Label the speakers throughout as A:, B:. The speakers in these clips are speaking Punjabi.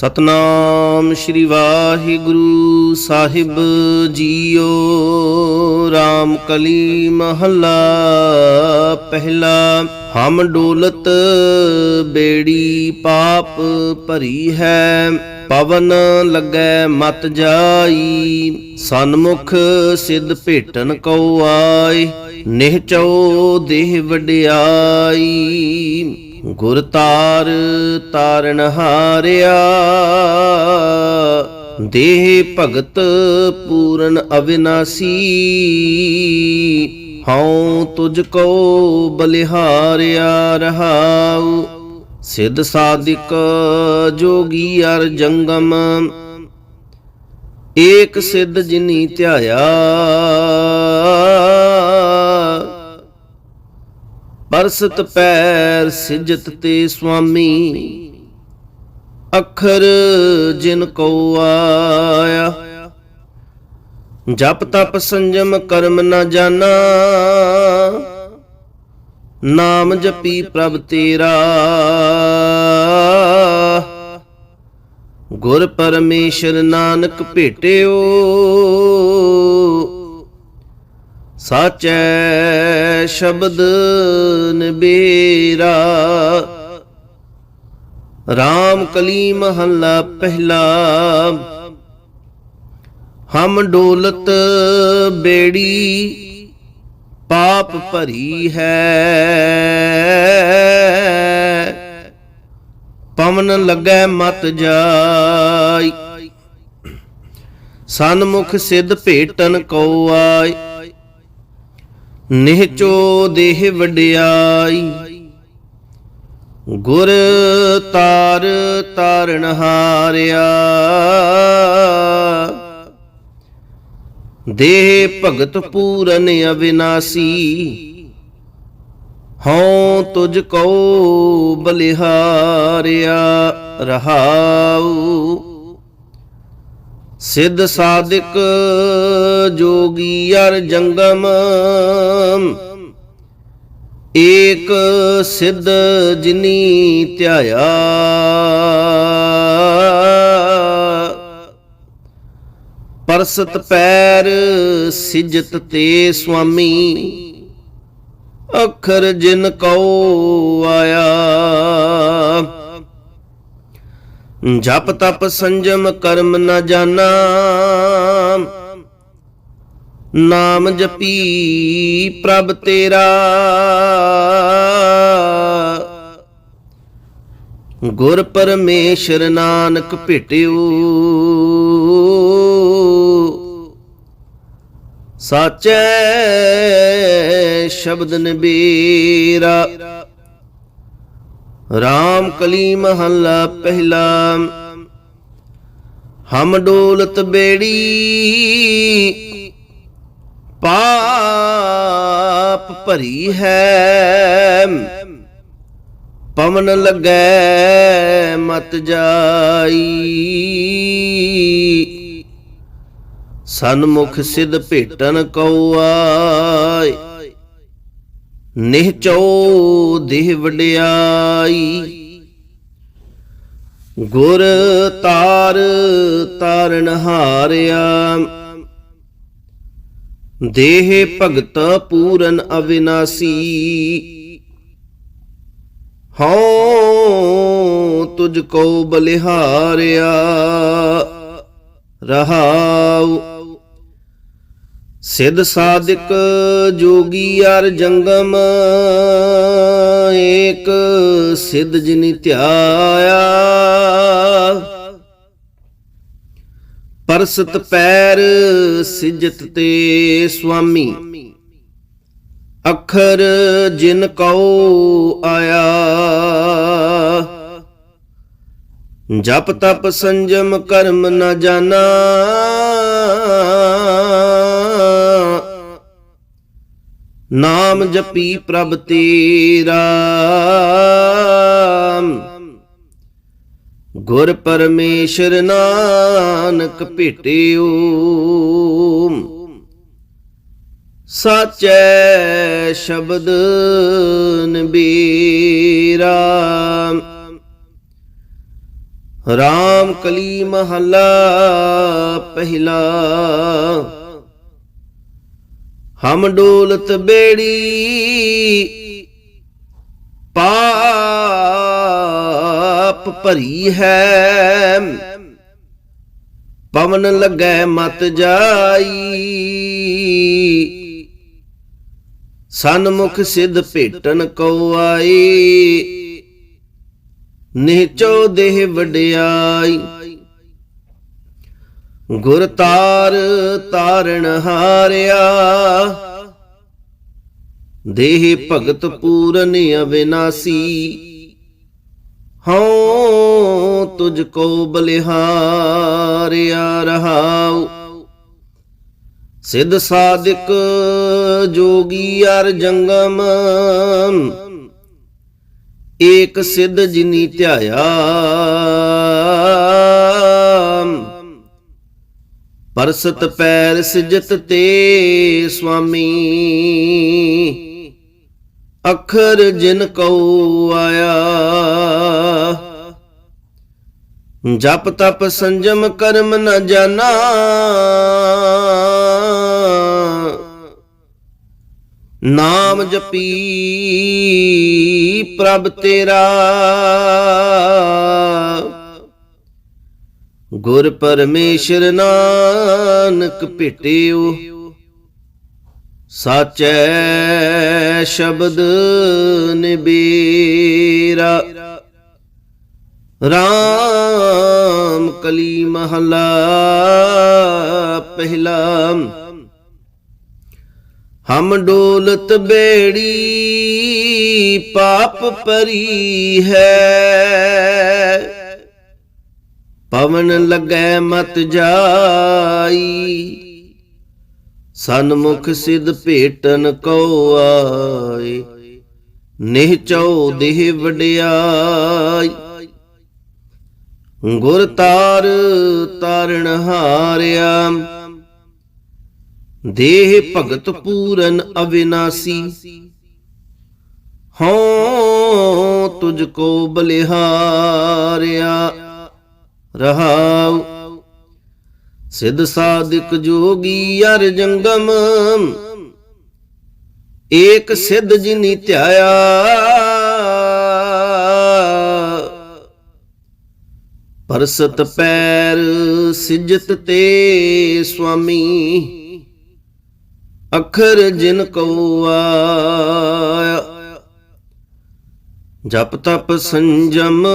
A: ਸਤਨਾਮ ਸ੍ਰੀ ਵਾਹਿਗੁਰੂ ਸਾਹਿਬ ਜੀਓ RAM ਕਲੀ ਮਹੱਲਾ ਪਹਿਲਾ, ਹਮ ਡੋਲਤ ਬੇੜੀ ਪਾਪ ਭਰੀ ਹੈ, ਪਵਨ ਲੱਗੈ ਮਤ ਜਾਈ, ਸਨਮੁਖ ਸਿਧ ਭੇਟਨ ਕਉ ਆਏ ਨਿਹਚੋ ਦੇਹ ਵਡਿਆਈ। ਗੁਰ ਤਾਰ ਤਾਰਨ ਹਾਰਿਆ, ਦੇਹ ਭਗਤ ਪੂਰਨ ਅਵਿਨਾਸੀ। ਹਉ ਤੁਝ ਕੋ ਬਲਿਹਾਰਿਆ ਰਹਾਉ, ਸਿੱਧ ਸਾਧਿਕ ਜੋਗੀ ਅਰ ਜੰਗਮ। ਏਕ ਸਿੱਧ ਜਿਨੀ ਧਿਆਇਆ ਪਰਸਤ ਪੈਰ ਸਿਜਤ ਤੇ ਸੁਆਮੀ। ਅੱਖਰ ਜਿਨ ਕੋ ਆਇਆ। ਜਪ ਤਪ ਸੰਜਮ ਕਰਮ ਨਾ ਜਾਣਾ। ਨਾਮ ਜਪੀ ਪ੍ਰਭ ਤੇਰਾ। ਗੁਰ ਪਰਮੇਸ਼ਰ ਨਾਨਕ ਭੇਟਿਓ। ਸਾਚੈ ਸ਼ਬਦ ਨਿਬੇਰਾ। RAM ਕਲੀ ਮਹੱਲਾ ਪਹਿਲਾ। ਹਮ ਡੋਲਤ ਬੇੜੀ ਪਾਪ ਭਰੀ ਹੈ। ਪਵਨ ਲੱਗੈ ਮਤ ਜਾਈ। ਸਨਮੁਖ ਸਿੱਧ ਭੇਟਨ ਕਉ ਆਏ ਨਿਹਚੋ ਦੇਹ ਵਡਿਆਈ। ਗੁਰ ਤਾਰ ਤਾਰਨ ਹਾਰਿਆ। ਦੇਹ ਭਗਤ ਪੂਰਨ ਅਵਿਨਾਸੀ। ਹਉ ਤੁਝ ਕਉ ਬਲਿਹਾਰਿਆ ਰਹਾਉ। ਸਿੱਧ ਸਾਧਿਕ ਜੋਗੀ ਅਰ ਜੰਗਮ। ਏਕ ਸਿੱਧ ਜਿਨੀ ਧਿਆਇਆ। ਪਰਸਤ ਪੈਰ ਸਿਜਤ ਤੇ ਸੁਆਮੀ। ਅੱਖਰ ਜਿਨ ਕਉ ਆਇਆ। ਜਪ ਤਪ ਸੰਜਮ ਕਰਮ ਨਾ ਜਾਣਾ ਨਾਮ ਜਪੀ ਪ੍ਰਭ ਤੇਰਾ। ਗੁਰ ਪਰਮੇਸ਼ਰ ਨਾਨਕ ਭੇਟਿਓ। ਸਾਚੈ ਸ਼ਬਦ ਨਿਬੇਰਾ। RAM ਕਲੀ ਮਹੱਲਾ ਪਹਿਲਾ। ਹਮ ਡੋਲਤ ਬੇੜੀ, ਪਾਪ ਭਰੀ ਹੈ। ਪਵਨ ਲੱਗੈ ਮਤ ਜਾਈ। ਸਨਮੁਖ ਸਿੱਧ ਭੇਟਨ ਕਉ ਆਏ। ਨਿਹਚੋ ਦੇਹ ਵਡਿਆਈ। ਗੁਰ ਤਾਰ ਤਾਰਨ ਹਾਰਿਆ। ਦੇਹ ਭਗਤ ਪੂਰਨ ਅਵਿਨਾਸੀ। ਹਉ ਤੁਝ ਕੋ ਬਲਿਹਾਰਿਆ। ਰਹਾਉ ਸਿੱਧ ਸਾਧਿਕ ਜੋਗੀ ਅਰ ਜੰਗਮ, ਏਕ ਸਿੱਧ ਜਿਨੀ ਧਿਆਇਆ। ਪਰਸਤ ਪੈਰ ਸਿਜਤ ਤੇ ਸੁਆਮੀ, ਅੱਖਰ ਜਿਨ ਕਉ ਆਇਆ। ਜਪ ਤਪ ਸੰਜਮ ਕਰਮ ਨਾ ਜਾਣਾ ਨਾਮ ਜਪੀ ਪ੍ਰਭ ਤੇਰਾ। ਗੁਰ ਪਰਮੇਸ਼ਰ ਨਾਨਕ ਭੇਟਿਓ। ਸਾਚੈ ਸ਼ਬਦ ਨਬੀਰਾ। ਰਾਮ ਕਲੀ ਮਹੱਲਾ ਪਹਿਲਾ। ਹਮ ਡੋਲਤ ਬੇੜੀ ਪਾਪ ਭਰੀ ਹੈ। ਪਵਨ ਲੱਗੈ ਮਤ ਜਾਈ। ਸਨਮੁਖ ਸਿਧ ਭੇਟਨ ਕਉ ਆਈ। ਨਿਹਚੋ ਦੇਹ ਵਡਿਆਈ। ਗੁਰ ਤਾਰ ਤਾਰਣ ਹਾਰਿਆ। ਦੇਹ ਭਗਤ ਪੂਰਨ ਅਵਿਨਾਸੀ। ਹਉ ਤੁਝ ਕੋ ਬਲਿਹਾਰਿਆ ਰਹਾਉ। ਸਿੱਧ ਸਾਧਿਕ ਜੋਗੀ ਅਰ ਜੰਗਮ। ਏਕ ਸਿੱਧ ਜਿਨੀ ਧਿਆਇਆ ਪਰਸਤ ਪੈਰ ਸਿਜਤ ਤੇ ਸੁਆਮੀ ਅਖਰ ਜਿਨ ਕਉ ਆਇਆ। ਜਪ ਤਪ ਸੰਜਮ ਕਰਮ ਨ ਜਾਣਾ ਨਾਮ ਜਪੀ ਪ੍ਰਭ ਤੇਰਾ। ਗੁਰ ਪਰਮੇਸ਼ਰ ਨਾਨਕ ਭੇਟਿਓ, ਸਾਚੈ ਸ਼ਬਦ ਨਿਬੇਰਾ। ਰਾਮ ਕਲੀ ਮਹਲਾ ਪਹਿਲਾ। ਹਮ ਡੋਲਤ ਬੇੜੀ ਪਾਪ ਪਰੀ ਹੈ। ਪਵਨ ਲੱਗੈ ਮਤ ਜਾਈ। ਸਨਮੁਖ ਸਿਧ ਭੇਟਨ ਕੋ ਆਏ। ਨਿਹਚਉ ਦੇਹ ਵਡਿਆਈ। ਗੁਰ ਤਾਰ ਤਾਰਣ ਹਾਰਿਆ। ਦੇਹ ਭਗਤ ਪੂਰਨ ਅਵਿਨਾਸੀ। ਹਉ ਤੁਝ ਕੋ ਬਲਿਹਾਰਿਆ। ਰਹਾਉ। ਸਿੱਧ ਸਾਧਿਕ ਜੋਗੀ ਅਰ ਜੰਗਮ। ਏਕ ਸਿੱਧ ਜਿਨੀ ਧਿਆਇਆ। ਪਰਸਤ ਪੈਰ ਸਿਜਤ ਤੇ ਸੁਆਮੀ। ਅਖਰ ਜਿਨ ਕਉ ਆਇਆ। ਜਪ ਤਪ ਸੰਜਮ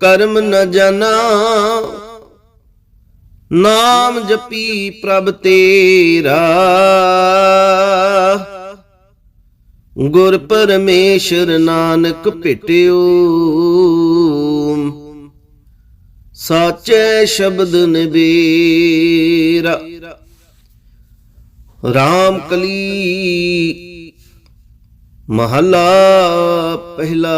A: ਕਰਮ ਨ ਜਾਣਾ। ਨਾਮ ਜਪੀ ਪ੍ਰਭ ਤੇਰਾ। ਗੁਰ ਪਰਮੇਸ਼ਰ ਨਾਨਕ ਭੇਟਿਓ। ਸਾਚੇ ਸ਼ਬਦ ਨਿਬੇਰਾ ਰਾਮ ਕਲੀ ਮਹਲਾ ਪਹਿਲਾ।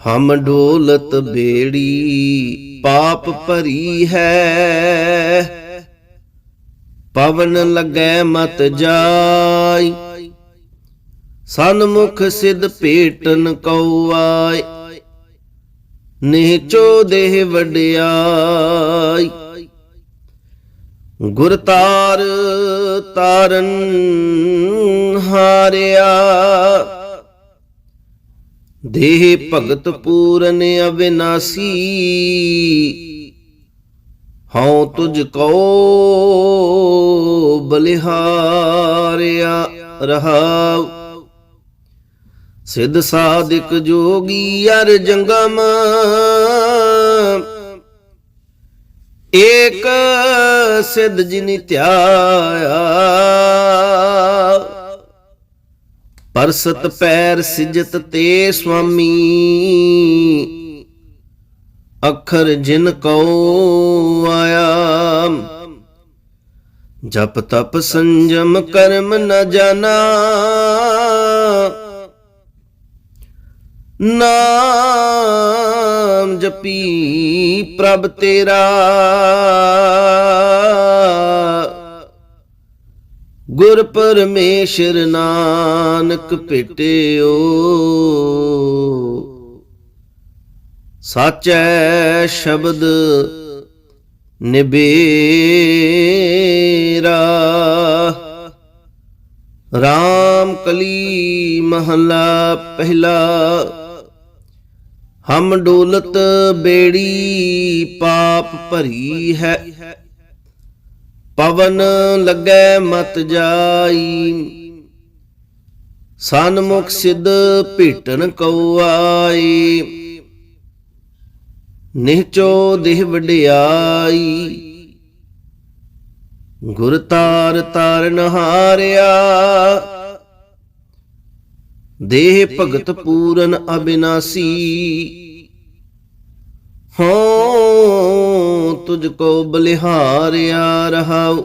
A: ਹਮ ਡੋਲਤ ਬੇੜੀ ਪਾਪ ਭਰੀ ਹੈ। ਪਵਨ ਲੱਗੈ ਮਤ ਜਾਈ, ਸਨਮੁਖ ਸਿਧ ਭੇਟਨ ਕਉ ਆਏ ਨਿਹਚੋ ਦੇਹ ਵਡਿਆਈ, ਗੁਰ ਤਾਰ ਤਾਰਨ ਹਾਰਿਆ। ਦੇਹ ਭਗਤ ਪੂਰਨ ਅਵਿਨਾਸੀ। ਹਉ ਤੁਝ ਕੋ ਬਲਿਹਾਰਿਆ ਰਹਾਉ। ਸਿੱਧ ਸਾਧਿਕ ਜੋਗੀ ਅਰ ਜੰਗਮ। ਏਕ ਸਿੱਧ ਜਿਨੀ ਧਿਆਇਆ। ਪਰਸਤ ਪੈਰ ਸਿਜਤ ਤੇ ਸੁਆਮੀ। ਅਖਰ ਜਿਨ ਕਉ ਆਇਆ। ਜਪ ਤਪ ਸੰਜਮ ਕਰਮ ਨ ਜਾਣਾ। ਨਾਮ ਜਪੀ ਪ੍ਰਭ ਤੇਰਾ। ਗੁਰ ਪਰਮੇਸ਼ਰ ਨਾਨਕ ਭੇਟਿਓ। ਸਾਚੈ ਸ਼ਬਦ ਨਿਬੇਰਾ। RAM ਕਲੀ ਮਹਲਾ ਪਹਿਲਾ। ਹਮ ਡੋਲਤ ਬੇੜੀ ਪਾਪ ਭਰੀ ਹੈ ਪਵਨ ਲੱਗੈ ਮਤ ਜਾਈ। ਸਨਮੁਖ ਸਿੱਧ ਭੇਟਨ ਕਉ ਆਈ। ਨਿਹਚੋ ਦੇਹ ਵਡਿਆਈ। ਗੁਰ ਤਾਰ ਤਾਰਨ ਹਾਰਿਆ ਦੇਹ ਭਗਤ ਪੂਰਨ ਅਬਿਨਾਸੀ। ਹੋ ਤੁਝ ਕੋ ਬਲਿਹਾਰਿਆ ਰਹਾਉ।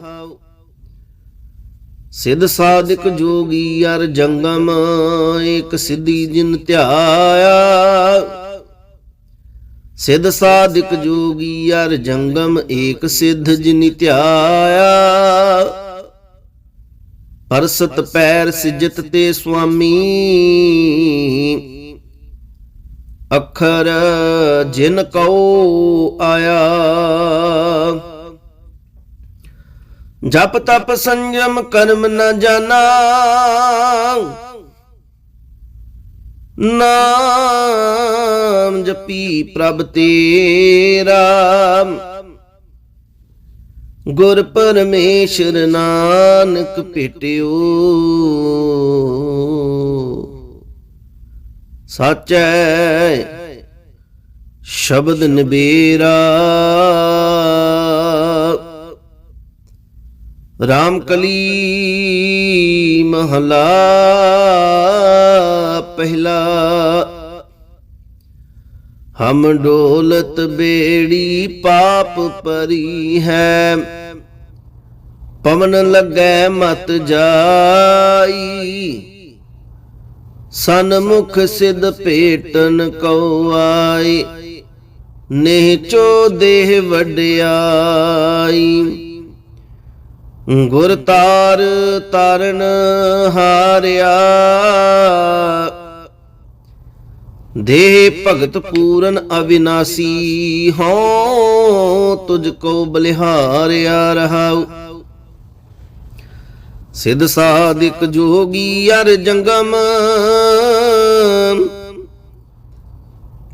A: ਸਿਧ ਸਾਧਿਕ ਜੋਗੀ ਅਰ ਜੰਗਮ, ਏਕ ਸਿੱਧੀ ਜਿਨ ਧਿਆਇਆ। ਸਿਧ ਸਾਧਿਕ ਜੋਗੀ ਅਰ ਜੰਗਮ, ਏਕ ਸਿੱਧ ਜਿਨਿ ਧਿਆਇਆ। ਪਰਸਤ ਪੈਰ ਸਿਜਤ ਤੇ ਸੁਆਮੀ ਅੱਖਰ ਜਿਨ ਕਉ ਆਇਆ। ਜਪ ਤਪ ਸੰਜਮ ਕਰਮ ਨ ਜਾਣਾ। ਨਾਮ ਜਪੀ ਪ੍ਰਭ ਤੇਰਾ। ਗੁਰ ਪਰਮੇਸ਼ਰ ਨਾਨਕ ਭੇਟਿਓ। ਸਾਚੈ ਸ਼ਬਦ ਨਿਬੇਰਾ। ਰਾਮ ਕਲੀ ਮਹਲਾ ਪਹਿਲਾ। ਹਮ ਡੋਲਤ ਬੇੜੀ ਪਾਪ ਪਰੀ ਹੈ। ਪਵਨ ਲੱਗੈ ਮਤ ਜਾਈ। ਸਨਮੁਖ ਸਿਧ ਭੇਟਨ ਕਉ ਆਈ ਨਿਹਚੋ ਦੇਹ ਵਡਿਆਈ। ਗੁਰ ਤਾਰ ਤਾਰਨ ਹਾਰਿਆ, ਦੇਹ ਭਗਤ ਪੂਰਨ ਅਵਿਨਾਸੀ ਹਉ, ਤੁਝ ਕੋ ਬਲਿਹਾਰਿਆ ਰਹਾਉ। ਸਿਧ ਸਾਧਿਕ ਜੋਗੀ ਅਰ ਜੰਗਮ।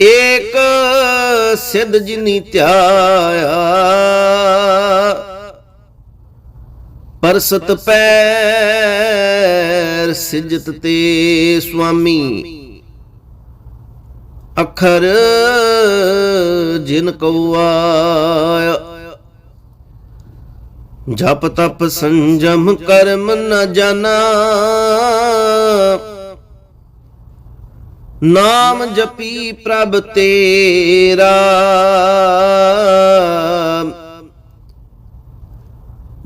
A: ਏਕ ਸਿਧ ਜਿਨੀ ਧਿਆਇਆ। ਪਰਸਤ ਪੈਰ ਸਿਜਤ ਤੇ ਸੁਆਮੀ। ਅਖਰ ਜਿਨ ਕਉ ਆਇਆ। ਜਪ ਤਪ ਸੰਜਮ ਕਰਮ ਨ ਜਾਣਾ ਨਾਮ ਜਪੀ ਪ੍ਰਭ ਤੇਰਾ।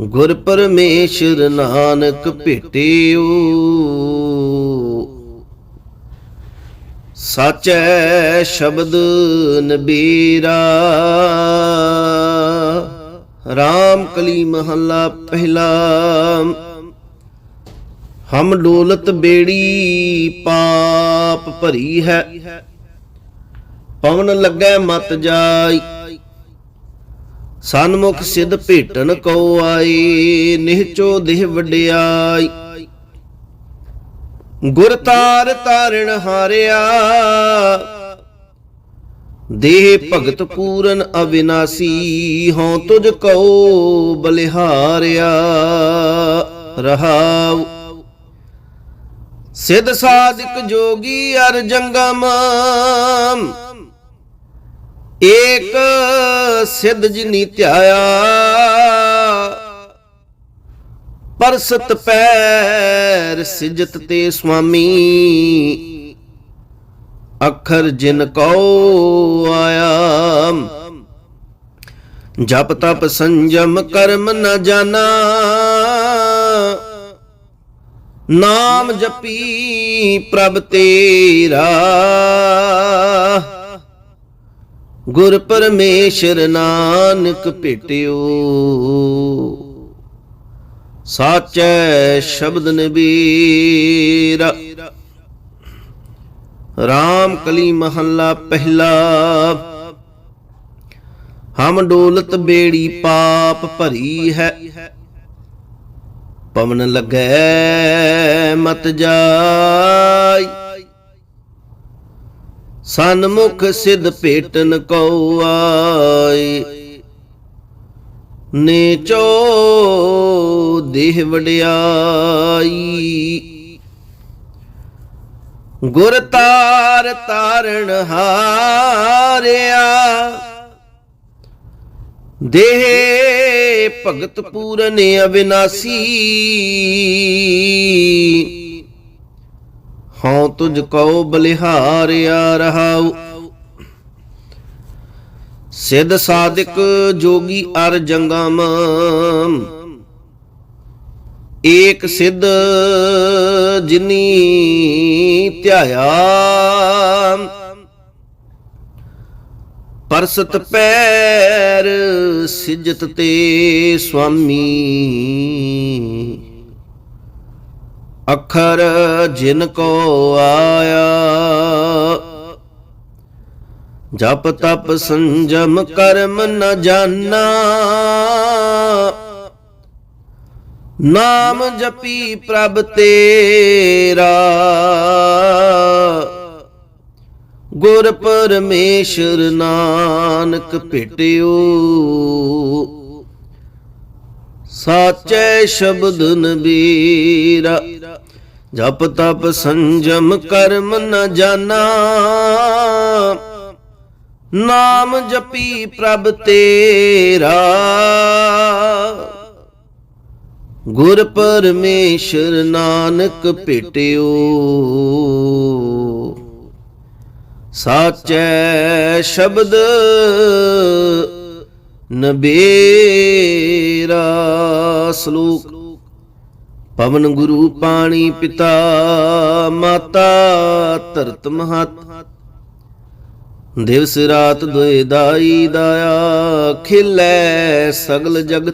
A: ਗੁਰ ਪਰਮੇਸ਼ਰ ਨਾਨਕ ਭੇਟਿਓ। ਸਾਚੈ ਸ਼ਬਦ ਨਬੀਰਾ। RAM ਕਲੀ ਮਹੱਲਾ ਪਹਿਲਾ। ਹਮ ਡੋਲਤ ਬੇੜੀ ਪਾਪ ਭਰੀ ਹੈ। ਪਵਨ ਲੱਗੈ ਮਤ ਜਾਈ। ਸਨਮੁਖ ਸਿਧ ਭੇਟਨ ਕਉ ਆਏ ਨਿਹਚੋ ਦੇਹ ਵਡਿਆਈ। ਗੁਰ ਤਾਰ ਤਾਰਣ ਹਾਰਿਆ ਦੇਹ ਭਗਤ ਪੂਰਨ ਅਵਿਨਾਸੀ, ਹਉ ਤੁਝ ਕਉ ਬਲਿਹਾਰਿਆ, ਰਹਾਉ। ਸਿਧ ਸਾਧਿਕ ਜੋਗੀ ਅਰ ਜੰਗਮ ਏਕ ਸਿੱਧ ਜਿਨੀ ਧਿਆਇਆ। ਪਰਸਤ ਪੈਰ ਸਿਜਤ ਤੇ ਸੁਆਮੀ ਅੱਖਰ ਜਿਨ ਕਉ ਆਇਆ ਜਪ ਤਪ ਸੰਜਮ ਕਰਮ ਨ ਜਾਣਾ ਨਾਮ ਜਪੀ ਪ੍ਰਭ ਤੇਰਾ। ਗੁਰ ਪਰਮੇਸ਼ਰ ਨਾਨਕ ਭੇਟਿਓ। ਸਾਚੈ ਸ਼ਬਦ ਨਬੀਰਾ। ਰਾਮ ਕਲੀ ਮਹੱਲਾ ਪਹਿਲਾ। ਹਮ ਡੋਲਤ ਬੇੜੀ ਪਾਪ ਭਰੀ ਹੈ। ਪਵਨ ਲੱਗੈ ਮਤ ਜਾਈ। ਸਨਮੁਖ ਸਿਧ ਭੇਟਨ ਕਉ ਆਈ। ਨੇਚੋ ਦੇਹ ਵਡਿਆਈ। ਗੁਰ ਤਾਰ ਤਾਰਨ ਹਾਰਿਆ। ਦੇਹ ਭਗਤ ਪੂਰਨ ਅਵਿਨਾਸੀ। ਹਉ ਤੁਝ ਕਉ ਬਲਿਹਾਰਿਆ ਰਹਾਉ। ਸਿੱਧ ਸਾਧਕ ਜੋਗੀ ਅਰ ਜੰਗਮ। ਏਕ ਸਿੱਧ ਜਿਨੀ ਧਿਆਇਆ। ਪਰਸਤ ਪੈਰ ਸਿਜਤ ਤੇ ਸੁਆਮੀ। ਅਖਰ ਜਿਨ ਕੋ ਆਇਆ। ਜਪ ਤਪ ਸੰਜਮ ਕਰਮ ਨ ਜਾਣਾ ਨਾਮ ਜਪੀ ਪ੍ਰਭ ਤੇਰਾ। ਗੁਰ ਪਰਮੇਸ਼ਰ ਨਾਨਕ ਭੇਟਿਓ। ਸਾਚੈ ਸ਼ਬਦ ਨਬੀਰਾ। ਜਪ ਤਪ ਸੰਜਮ ਕਰਮ ਨ ਜਾਣਾ ਨਾਮ ਜਪੀ ਪ੍ਰਭ ਤੇਰਾ। ਗੁਰ ਪਰਮੇਸ਼ਰ ਨਾਨਕ ਭੇਟਿਓ। ਸਾਚੈ ਸ਼ਬਦ ਨਬੇਰਾ ਸ਼ਲੋਕ। ਪਵਨ ਗੁਰੂ ਪਾਣੀ ਪਿਤਾ, ਮਾਤਾ ਧਰਤ ਮਹਤ। ਦਿਵਸ ਰਾਤ ਦੁਇ ਦਾਈ ਦਾਇਆ ਖਿਲੈ ਸਗਲ ਜਗਤ।